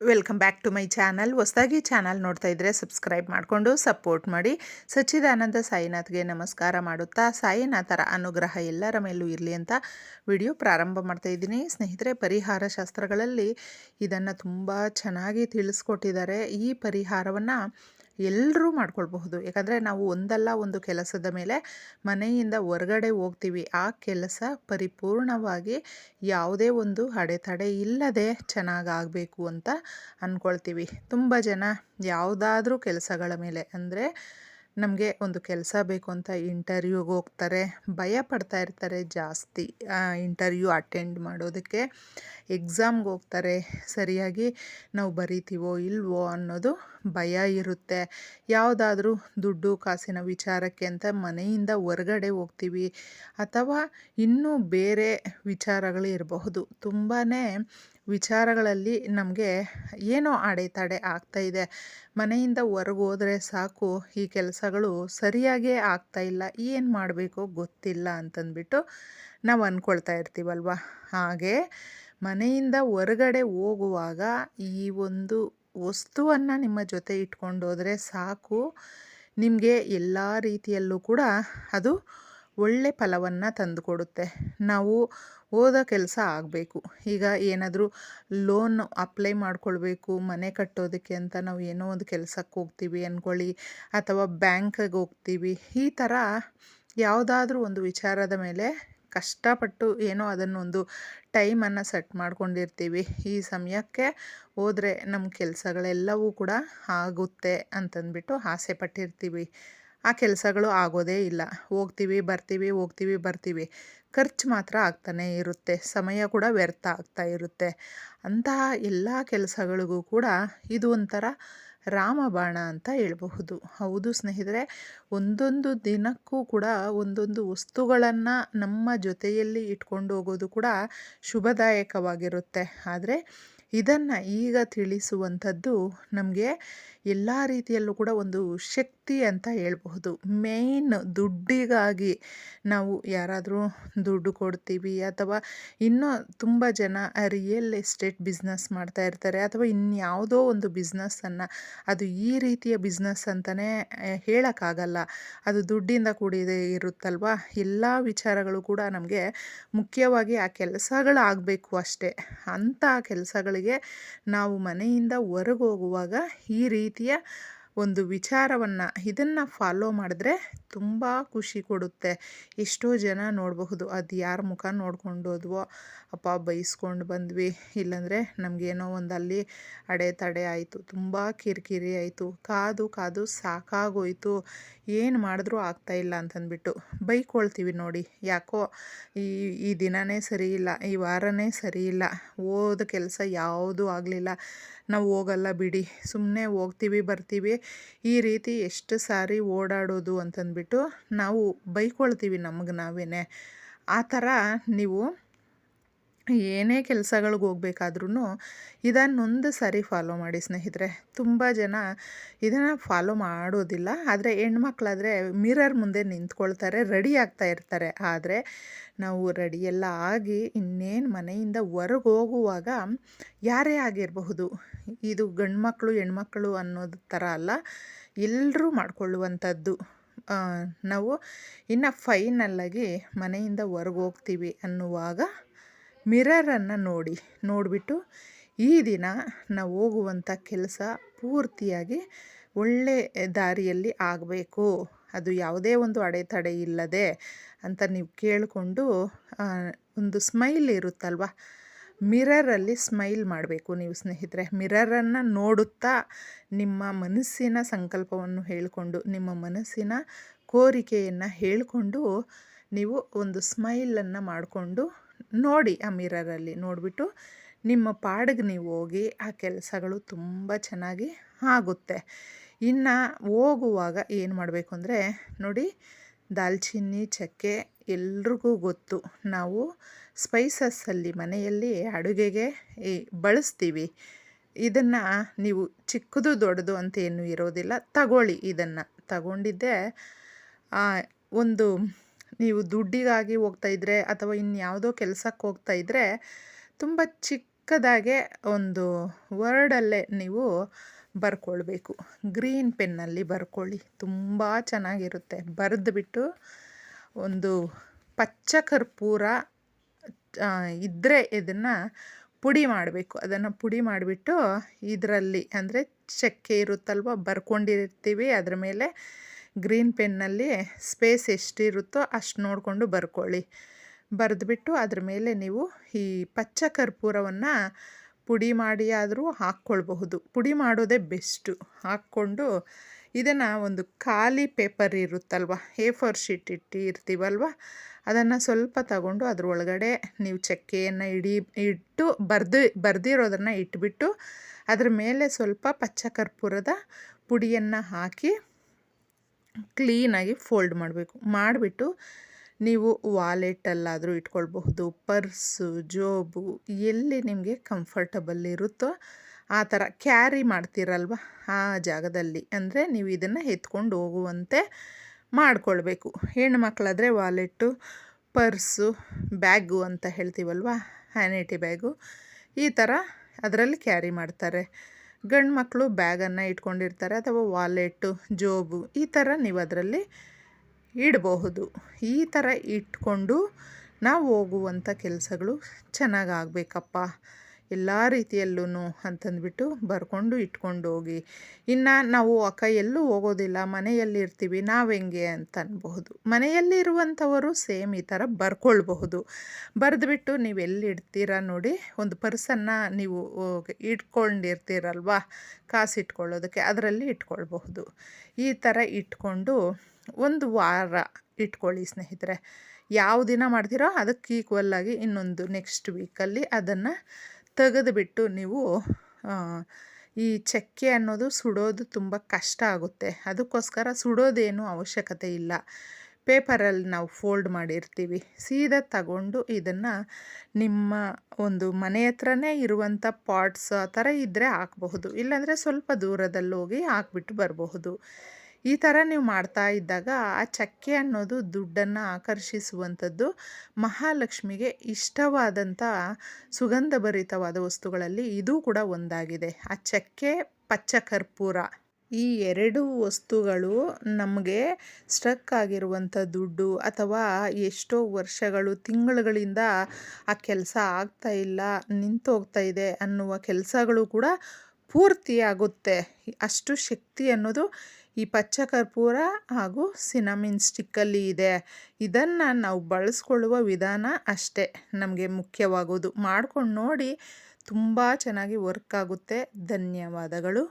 Welcome back to my channel ಹೊಸದಾಗಿ channel ನೋಡ್ತಾ ಇದ್ದರೆ ಸಬ್ಸ್ಕ್ರೈಬ್ ಮಾಡಿಕೊಂಡು ಸಪೋರ್ಟ್ ಮಾಡಿ. ಸಚ್ಚಿದಾನಂದ ಸಾಯಿನಾಥ್ಗೆ ನಮಸ್ಕಾರ ಮಾಡುತ್ತಾ, ಸಾಯಿನಾಥರ ಅನುಗ್ರಹ ಎಲ್ಲರ ಮೇಲೂ ಇರಲಿ ಅಂತ ವಿಡಿಯೋ ಪ್ರಾರಂಭ ಮಾಡ್ತಾ ಇದ್ದೀನಿ. ಸ್ನೇಹಿತರೆ, ಪರಿಹಾರ ಶಾಸ್ತ್ರಗಳಲ್ಲಿ ಇದನ್ನು ತುಂಬ ಚೆನ್ನಾಗಿ ತಿಳಿಸ್ಕೊಟ್ಟಿದ್ದಾರೆ. ಈ ಪರಿಹಾರವನ್ನು ಎಲ್ಲರೂ ಮಾಡ್ಕೊಳ್ಬಹುದು. ಯಾಕಂದರೆ ನಾವು ಒಂದಲ್ಲ ಒಂದು ಕೆಲಸದ ಮೇಲೆ ಮನೆಯಿಂದ ಹೊರಗಡೆ ಹೋಗ್ತೀವಿ. ಆ ಕೆಲಸ ಪರಿಪೂರ್ಣವಾಗಿ ಯಾವುದೇ ಒಂದು ಅಡೆತಡೆ ಇಲ್ಲದೆ ಚೆನ್ನಾಗಾಗಬೇಕು ಅಂತ ಅಂದ್ಕೊಳ್ತೀವಿ ತುಂಬ ಜನ ಯಾವುದಾದ್ರೂ ಕೆಲಸಗಳ ಮೇಲೆ, ಅಂದರೆ ನಮಗೆ ಒಂದು ಕೆಲಸ ಬೇಕು ಅಂತ ಇಂಟರ್ವ್ಯೂಗೆ ಹೋಗ್ತಾರೆ, ಭಯ ಪಡ್ತಾ ಇರ್ತಾರೆ ಜಾಸ್ತಿ. ಇಂಟರ್ವ್ಯೂ ಅಟೆಂಡ್ ಮಾಡೋದಕ್ಕೆ ಎಕ್ಸಾಮ್ಗೆ ಹೋಗ್ತಾರೆ, ಸರಿಯಾಗಿ ನಾವು ಬರಿತೀವೋ ಇಲ್ವೋ ಅನ್ನೋದು ಭಯ ಇರುತ್ತೆ. ಯಾವುದಾದ್ರೂ ದುಡ್ಡು, ಕಾಸಿನ ವಿಚಾರಕ್ಕೆ ಅಂತ ಮನೆಯಿಂದ ಹೊರಗಡೆ ಹೋಗ್ತೀವಿ. ಅಥವಾ ಇನ್ನೂ ಬೇರೆ ವಿಚಾರಗಳು ಇರಬಹುದು. ತುಂಬಾ ವಿಚಾರಗಳಲ್ಲಿ ನಮಗೆ ಏನೋ ಅಡೆತಡೆ ಆಗ್ತಾಯಿದೆ ಮನೆಯಿಂದ ಹೊರಗೆ ಹೋದರೆ ಸಾಕು, ಈ ಕೆಲಸಗಳು ಸರಿಯಾಗೇ ಆಗ್ತಾಯಿಲ್ಲ ಏನು ಮಾಡಬೇಕು ಗೊತ್ತಿಲ್ಲ ಅಂತಂದ್ಬಿಟ್ಟು ನಾವು ಅಂದ್ಕೊಳ್ತಾ ಇರ್ತೀವಲ್ವ? ಹಾಗೆ ಮನೆಯಿಂದ ಹೊರಗಡೆ ಹೋಗುವಾಗ ಈ ಒಂದು ವಸ್ತುವನ್ನು ನಿಮ್ಮ ಜೊತೆ ಇಟ್ಕೊಂಡು ಸಾಕು. ನಿಮಗೆ ಎಲ್ಲ ರೀತಿಯಲ್ಲೂ ಕೂಡ ಅದು ಒಳ್ಳೆ ಫಲವನ್ನು ತಂದುಕೊಡುತ್ತೆ. ನಾವು ಓದೋ ಕೆಲಸ ಆಗಬೇಕು. ಈಗ ಏನಾದರೂ ಲೋನ್ ಅಪ್ಲೈ ಮಾಡ್ಕೊಳ್ಬೇಕು, ಮನೆ ಕಟ್ಟೋದಕ್ಕೆ ಅಂತ ನಾವು ಏನೋ ಒಂದು ಕೆಲಸಕ್ಕೆ ಹೋಗ್ತೀವಿ ಅಂದ್ಕೊಳ್ಳಿ ಅಥವಾ ಬ್ಯಾಂಕಿಗೆ ಹೋಗ್ತೀವಿ, ಈ ಥರ ಯಾವುದಾದ್ರೂ ಒಂದು ವಿಚಾರದ ಮೇಲೆ ಕಷ್ಟಪಟ್ಟು ಏನೋ ಅದನ್ನೊಂದು ಟೈಮನ್ನು ಸೆಟ್ ಮಾಡ್ಕೊಂಡಿರ್ತೀವಿ. ಈ ಸಮಯಕ್ಕೆ ಹೋದರೆ ನಮ್ಮ ಕೆಲಸಗಳೆಲ್ಲವೂ ಕೂಡ ಆಗುತ್ತೆ ಅಂತಂದ್ಬಿಟ್ಟು ಆಸೆ ಪಟ್ಟಿರ್ತೀವಿ. ಆ ಕೆಲಸಗಳು ಆಗೋದೇ ಇಲ್ಲ. ಹೋಗ್ತೀವಿ, ಬರ್ತೀವಿ ಹೋಗ್ತೀವಿ, ಬರ್ತೀವಿ. ಖರ್ಚು ಮಾತ್ರ ಆಗ್ತಾನೇ ಇರುತ್ತೆ. ಸಮಯ ಕೂಡ ವ್ಯರ್ಥ ಆಗ್ತಾ ಇರುತ್ತೆ. ಅಂತಹ ಎಲ್ಲ ಕೆಲಸಗಳಿಗೂ ಕೂಡ ಇದು ಒಂಥರ ರಾಮಬಾಣ ಅಂತ ಹೇಳಬಹುದು. ಹೌದು ಸ್ನೇಹಿತರೆ, ಒಂದೊಂದು ದಿನಕ್ಕೂ ಕೂಡ ಒಂದೊಂದು ವಸ್ತುಗಳನ್ನು ನಮ್ಮ ಜೊತೆಯಲ್ಲಿ ಇಟ್ಕೊಂಡು ಹೋಗೋದು ಕೂಡ ಶುಭದಾಯಕವಾಗಿರುತ್ತೆ. ಆದರೆ ಇದನ್ನು ಈಗ ತಿಳಿಸುವಂಥದ್ದು ನಮಗೆ ಎಲ್ಲ ರೀತಿಯಲ್ಲೂ ಕೂಡ ಒಂದು ಶಕ್ತಿ ಅಂತ ಹೇಳ್ಬಹುದು. ಮೇನ್ ದುಡ್ಡಿಗಾಗಿ ನಾವು ಯಾರಾದರೂ ದುಡ್ಡು ಕೊಡ್ತೀವಿ ಅಥವಾ ಇನ್ನೂ ತುಂಬ ಜನ ರಿಯಲ್ ಎಸ್ಟೇಟ್ ಬಿಸ್ನೆಸ್ ಮಾಡ್ತಾ ಇರ್ತಾರೆ ಅಥವಾ ಇನ್ಯಾವುದೋ ಒಂದು ಬಿಸ್ನೆಸ್ಸನ್ನು ಅದು ಈ ರೀತಿಯ ಬಿಸ್ನೆಸ್ ಅಂತಲೇ ಹೇಳೋಕ್ಕಾಗಲ್ಲ. ಅದು ದುಡ್ಡಿಂದ ಕೂಡಿದೆ ಇರುತ್ತಲ್ವ? ಎಲ್ಲ ವಿಚಾರಗಳು ಕೂಡ ನಮಗೆ ಮುಖ್ಯವಾಗಿ ಆ ಕೆಲಸಗಳಾಗಬೇಕು ಅಷ್ಟೇ. ಅಂಥ ಕೆಲಸಗಳಿಗೆ ನಾವು ಮನೆಯಿಂದ ಹೊರಗೆ ಹೋಗುವಾಗ ಈ ರೀತಿಯ ಒಂದು ವಿಚಾರವನ್ನು ಇದನ್ನು ಫಾಲೋ ಮಾಡಿದ್ರೆ ತುಂಬ ಖುಷಿ ಕೊಡುತ್ತೆ. ಎಷ್ಟೋ ಜನ ನೋಡಬಹುದು, ಅದು ಯಾರ ಮುಖ ನೋಡ್ಕೊಂಡು ಹೋದ್ವೋ ಅಪ್ಪ ಬೈಸ್ಕೊಂಡು ಬಂದ್ವಿ. ಇಲ್ಲಾಂದರೆ ನಮಗೇನೋ ಒಂದು ಅಲ್ಲಿ ಅಡೆತಡೆ ಆಯಿತು, ತುಂಬ ಕಿರಿಕಿರಿ ಆಯಿತು, ಕಾದು ಕಾದು ಸಾಕಾಗೋಯಿತು. ಏನು ಮಾಡಿದ್ರೂ ಆಗ್ತಾಯಿಲ್ಲ ಅಂತಂದ್ಬಿಟ್ಟು ಬೈಕೊಳ್ತೀವಿ ನೋಡಿ. ಯಾಕೋ ಈ ಈ ದಿನವೇ ಸರಿ ಇಲ್ಲ, ಈ ವಾರನೇ ಸರಿ ಇಲ್ಲ, ಓದ ಕೆಲಸ ಯಾವುದೂ ಆಗಲಿಲ್ಲ. ನಾವು ಹೋಗಲ್ಲ ಬಿಡಿ ಸುಮ್ಮನೆ ಹೋಗ್ತೀವಿ, ಬರ್ತೀವಿ. ಈ ರೀತಿ ಎಷ್ಟು ಸಾರಿ ಓಡಾಡೋದು ಅಂತಂದ್ಬಿಟ್ಟು ನಾವು ಬೈಕೊಳ್ತೀವಿ ನಮಗೆ ನಾವೇ ಆ ಥರ ನೀವು ಏನೇ ಕೆಲಸಗಳಿಗೆ ಹೋಗ್ಬೇಕಾದ್ರೂ ಇದನ್ನೊಂದು ಸಾರಿ ಫಾಲೋ ಮಾಡಿ ಸ್ನೇಹಿತರೆ. ತುಂಬ ಜನ ಇದನ್ನು ಫಾಲೋ ಮಾಡೋದಿಲ್ಲ, ಆದರೆ ಹೆಣ್ಮಕ್ಳಾದರೆ ಮಿರರ್ ಮುಂದೆ ನಿಂತ್ಕೊಳ್ತಾರೆ, ರೆಡಿ ಆಗ್ತಾ ಇರ್ತಾರೆ. ಆದರೆ ನಾವು ರೆಡಿಯೆಲ್ಲ ಆಗಿ ಇನ್ನೇನು ಮನೆಯಿಂದ ಹೊರಗೆ ಹೋಗುವಾಗ ಯಾರೇ ಆಗಿರಬಹುದು, ಇದು ಗಂಡು ಮಕ್ಕಳು ಹೆಣ್ಮಕ್ಳು ಅನ್ನೋದು ಥರ ಅಲ್ಲ ಎಲ್ಲರೂ ಮಾಡಿಕೊಳ್ಳುವಂಥದ್ದು. ನಾವು ಇನ್ನು ಫೈನಲ್ಲಾಗಿ ಮನೆಯಿಂದ ಹೊರಗೆ ಹೋಗ್ತೀವಿ ಅನ್ನುವಾಗ ಮಿರರನ್ನು ನೋಡಿ, ನೋಡಿಬಿಟ್ಟು ಈ ದಿನ ನಾವು ಹೋಗುವಂಥ ಕೆಲಸ ಪೂರ್ತಿಯಾಗಿ ಒಳ್ಳೆ ದಾರಿಯಲ್ಲಿ ಆಗಬೇಕು. ಅದು ಯಾವುದೇ ಒಂದು ಅಡೆತಡೆ ಇಲ್ಲದೆ ಅಂತ ನೀವು ಕೇಳಿಕೊಂಡು ಒಂದು ಸ್ಮೈಲ್ ಇರುತ್ತಲ್ವ? ಮಿರರಲ್ಲಿ ಸ್ಮೈಲ್ ಮಾಡಬೇಕು ನೀವು ಸ್ನೇಹಿತರೆ. ಮಿರರನ್ನು ನೋಡುತ್ತಾ ನಿಮ್ಮ ಮನಸ್ಸಿನ ಸಂಕಲ್ಪವನ್ನು ಹೇಳಿಕೊಂಡು, ನಿಮ್ಮ ಮನಸ್ಸಿನ ಕೋರಿಕೆಯನ್ನು ಹೇಳಿಕೊಂಡು ನೀವು ಒಂದು ಸ್ಮೈಲನ್ನು ಮಾಡಿಕೊಂಡು ನೋಡಿ ಆ ಮಿರರಲ್ಲಿ ನೋಡಿಬಿಟ್ಟು ನಿಮ್ಮ ಪಾಡಿಗೆ ನೀವು ಹೋಗಿ ಆ ಕೆಲಸಗಳು ತುಂಬ ಚೆನ್ನಾಗಿ ಆಗುತ್ತೆ. ಇನ್ನು ಹೋಗುವಾಗ ಏನು ಮಾಡಬೇಕು ಅಂದರೆ ನೋಡಿ ದಾಲ್ಚಿನ್ನಿ, ಚಕ್ಕೆ ಎಲ್ರಿಗೂ ಗೊತ್ತು. ನಾವು ಸ್ಪೈಸಸ್ಸಲ್ಲಿ ಮನೆಯಲ್ಲಿ ಅಡುಗೆಗೆ ಬಳಸ್ತೀವಿ. ಇದನ್ನು ನೀವು ಚಿಕ್ಕದು ದೊಡ್ಡದು ಅಂತ ಏನೂ ಇರೋದಿಲ್ಲ. ತಗೊಳ್ಳಿ ಇದನ್ನು. ತಗೊಂಡಿದ್ದೆ ಒಂದು ನೀವು ದುಡ್ಡಿಗಾಗಿ ಹೋಗ್ತಾ ಇದ್ದರೆ ಅಥವಾ ಇನ್ಯಾವುದೋ ಕೆಲಸಕ್ಕೆ ಹೋಗ್ತಾಯಿದ್ರೆ ತುಂಬ ಚಿಕ್ಕ ಚಿಕ್ಕದಾಗೆ ಒಂದು ವರ್ಡಲ್ಲೇ ನೀವು ಬರ್ಕೊಳ್ಬೇಕು. ಗ್ರೀನ್ ಪೆನ್ನಲ್ಲಿ ಬರ್ಕೊಳ್ಳಿ. ತುಂಬ ಚೆನ್ನಾಗಿರುತ್ತೆ. ಬರೆದ್ಬಿಟ್ಟು ಒಂದು ಪಚ್ಚ ಕರ್ಪೂರ ಇದ್ದರೆ ಇದನ್ನು ಪುಡಿ ಮಾಡಬೇಕು. ಅದನ್ನು ಪುಡಿ ಮಾಡಿಬಿಟ್ಟು ಇದರಲ್ಲಿ ಅಂದರೆ ಚಕ್ಕೆ ಇರುತ್ತಲ್ವ, ಬರ್ಕೊಂಡಿರ್ತೀವಿ. ಅದ್ರ ಮೇಲೆ ಗ್ರೀನ್ ಪೆನ್ನಲ್ಲಿ ಸ್ಪೇಸ್ ಎಷ್ಟಿರುತ್ತೋ ಅಷ್ಟು ನೋಡಿಕೊಂಡು ಬರ್ಕೊಳ್ಳಿ. ಬರೆದ್ಬಿಟ್ಟು ಅದ್ರ ಮೇಲೆ ನೀವು ಈ ಪಚ್ಚ ಕರ್ಪೂರವನ್ನು ಪುಡಿ ಮಾಡಿ ಆದರೂ ಹಾಕ್ಕೊಳ್ಬಹುದು. ಪುಡಿ ಮಾಡೋದೇ ಬೆಸ್ಟು. ಹಾಕ್ಕೊಂಡು ಇದನ್ನು ಒಂದು ಖಾಲಿ ಪೇಪರ್ ಇರುತ್ತಲ್ವ? ಎ ಫೋರ್ ಶೀಟ್ ಇಟ್ಟಿರ್ತೀವಲ್ವ ಅದನ್ನು ಸ್ವಲ್ಪ ತಗೊಂಡು ಅದರೊಳಗಡೆ ನೀವು ಚಕ್ಕೆಯನ್ನು ಇಡಿ, ಇಟ್ಟು ಬರ್ದು, ಬರ್ದಿರೋದನ್ನು ಇಟ್ಬಿಟ್ಟು ಅದ್ರ ಮೇಲೆ ಸ್ವಲ್ಪ ಪಚ್ಚ ಕರ್ಪೂರದ ಪುಡಿಯನ್ನು ಹಾಕಿ ಕ್ಲೀನಾಗಿ ಫೋಲ್ಡ್ ಮಾಡಬೇಕು. ಮಾಡಿಬಿಟ್ಟು ನೀವು ವಾಲೆಟಲ್ಲಾದರೂ ಇಟ್ಕೊಳ್ಬಹುದು, ಪರ್ಸು, ಜೋಬು ಎಲ್ಲಿ ನಿಮಗೆ ಕಂಫರ್ಟಬಲ್ ಇರುತ್ತೋ ಆ ಥರ ಕ್ಯಾರಿ ಮಾಡ್ತೀರಲ್ವ ಆ ಜಾಗದಲ್ಲಿ. ಅಂದರೆ ನೀವು ಇದನ್ನು ಎತ್ಕೊಂಡು ಹೋಗುವಂತೆ ಮಾಡಿಕೊಳ್ಬೇಕು. ಹೆಣ್ಣು ಮಕ್ಕಳಾದರೆ ವಾಲೆಟ್ಟು, ಪರ್ಸು, ಬ್ಯಾಗು ಅಂತ ಹೇಳ್ತೀವಲ್ವ, ಹ್ಯಾನಿಟಿ ಬ್ಯಾಗು ಈ ಥರ ಅದರಲ್ಲಿ ಕ್ಯಾರಿ ಮಾಡ್ತಾರೆ. ಗಂಡು ಮಕ್ಕಳು ಬ್ಯಾಗನ್ನು ಇಟ್ಕೊಂಡಿರ್ತಾರೆ ಅಥವಾ ವಾಲೆಟ್ಟು ಜೋಬು ಈ ಥರ ನೀವು ಅದರಲ್ಲಿ ಇಡಬಹುದು. ಈ ಥರ ಇಟ್ಕೊಂಡು ನಾವು ಹೋಗುವಂಥ ಕೆಲಸಗಳು ಚೆನ್ನಾಗಿ ಆಗಬೇಕಪ್ಪ ಎಲ್ಲ ರೀತಿಯಲ್ಲೂ ಅಂತಂದ್ಬಿಟ್ಟು ಬರ್ಕೊಂಡು ಇಟ್ಕೊಂಡು ಹೋಗಿ ಇನ್ನು ನಾವು ಅಕ್ಕ ಎಲ್ಲೂ ಹೋಗೋದಿಲ್ಲ ಮನೆಯಲ್ಲಿ ಇರ್ತೀವಿ ನಾವು ಹೆಂಗೆ ಅಂತ ಅನ್ಬಹುದು ಮನೆಯಲ್ಲಿರುವಂಥವರು ಸೇಮ್ ಈ ಥರ ಬರ್ಕೊಳ್ಬಹುದು. ಬರೆದ್ಬಿಟ್ಟು ನೀವು ಎಲ್ಲಿ ಇಡ್ತೀರಾ ನೋಡಿ, ಒಂದು ಪರ್ಸನ್ನು ನೀವು ಇಟ್ಕೊಂಡಿರ್ತೀರಲ್ವಾ, ಕಾಸು ಇಟ್ಕೊಳ್ಳೋದಕ್ಕೆ, ಅದರಲ್ಲಿ ಇಟ್ಕೊಳ್ಬಹುದು. ಈ ಥರ ಇಟ್ಕೊಂಡು ಒಂದು ವಾರ ಇಟ್ಕೊಳ್ಳಿ ಸ್ನೇಹಿತರೆ. ಯಾವ ದಿನ ಮಾಡ್ತೀರೋ ಅದಕ್ಕೆ ಈಕ್ವಲ್ಲಾಗಿ ಇನ್ನೊಂದು ನೆಕ್ಸ್ಟ್ ವೀಕಲ್ಲಿ ಅದನ್ನು ತೆಗೆದುಬಿಟ್ಟು ನೀವು ಈ ಚಕ್ಕೆ ಅನ್ನೋದು ಸುಡೋದು ತುಂಬ ಕಷ್ಟ ಆಗುತ್ತೆ. ಅದಕ್ಕೋಸ್ಕರ ಸುಡೋದೇನು ಅವಶ್ಯಕತೆ ಇಲ್ಲ. ಪೇಪರಲ್ಲಿ ನಾವು ಫೋಲ್ಡ್ ಮಾಡಿರ್ತೀವಿ. ಸೀದಾ ತಗೊಂಡು ಇದನ್ನು ನಿಮ್ಮ ಒಂದು ಮನೆ ಹತ್ರನೇ ಇರುವಂಥ ಪಾಟ್ಸ್ ಆ ಥರ ಇದ್ದರೆ ಹಾಕಬಹುದು. ಇಲ್ಲಾಂದರೆ ಸ್ವಲ್ಪ ದೂರದಲ್ಲಿ ಹೋಗಿ ಹಾಕ್ಬಿಟ್ಟು ಬರಬಹುದು. ಈ ಥರ ನೀವು ಮಾಡ್ತಾ ಇದ್ದಾಗ ಆ ಚಕ್ಕೆ ಅನ್ನೋದು ದುಡ್ಡನ್ನು ಆಕರ್ಷಿಸುವಂಥದ್ದು ಮಹಾಲಕ್ಷ್ಮಿಗೆ ಇಷ್ಟವಾದಂಥ ಸುಗಂಧಭರಿತವಾದ ವಸ್ತುಗಳಲ್ಲಿ ಇದು ಕೂಡ ಒಂದಾಗಿದೆ. ಆ ಚಕ್ಕೆ ಪಚ್ಚ ಕರ್ಪೂರ ಈ ಎರಡು ವಸ್ತುಗಳು ನಮಗೆ ಸ್ಟ್ರಕ್ ಆಗಿರುವಂಥ ದುಡ್ಡು ಅಥವಾ ಎಷ್ಟೋ ವರ್ಷಗಳು, ತಿಂಗಳುಗಳಿಂದ ಆ ಕೆಲಸ ಆಗ್ತಾ ಇಲ್ಲ, ನಿಂತೋಗ್ತಾ ಇದೆ ಅನ್ನುವ ಕೆಲಸಗಳು ಕೂಡ ಪೂರ್ತಿಯಾಗುತ್ತೆ. ಅಷ್ಟು ಶಕ್ತಿ ಅನ್ನೋದು ಈ ಪಚ್ಚ ಕರ್ಪೂರ ಹಾಗೂ ಸಿನಮಿನ್ ಸ್ಟಿಕ್ಕಲ್ಲಿ ಇದೆ. ಇದನ್ನು ನಾವು ಬಳಸ್ಕೊಳ್ಳುವ ವಿಧಾನ ಅಷ್ಟೇ ನಮಗೆ ಮುಖ್ಯವಾಗೋದು. ಮಾಡ್ಕೊಂಡು ನೋಡಿ ತುಂಬ ಚೆನ್ನಾಗಿ ವರ್ಕ್ ಆಗುತ್ತೆ. ಧನ್ಯವಾದಗಳು.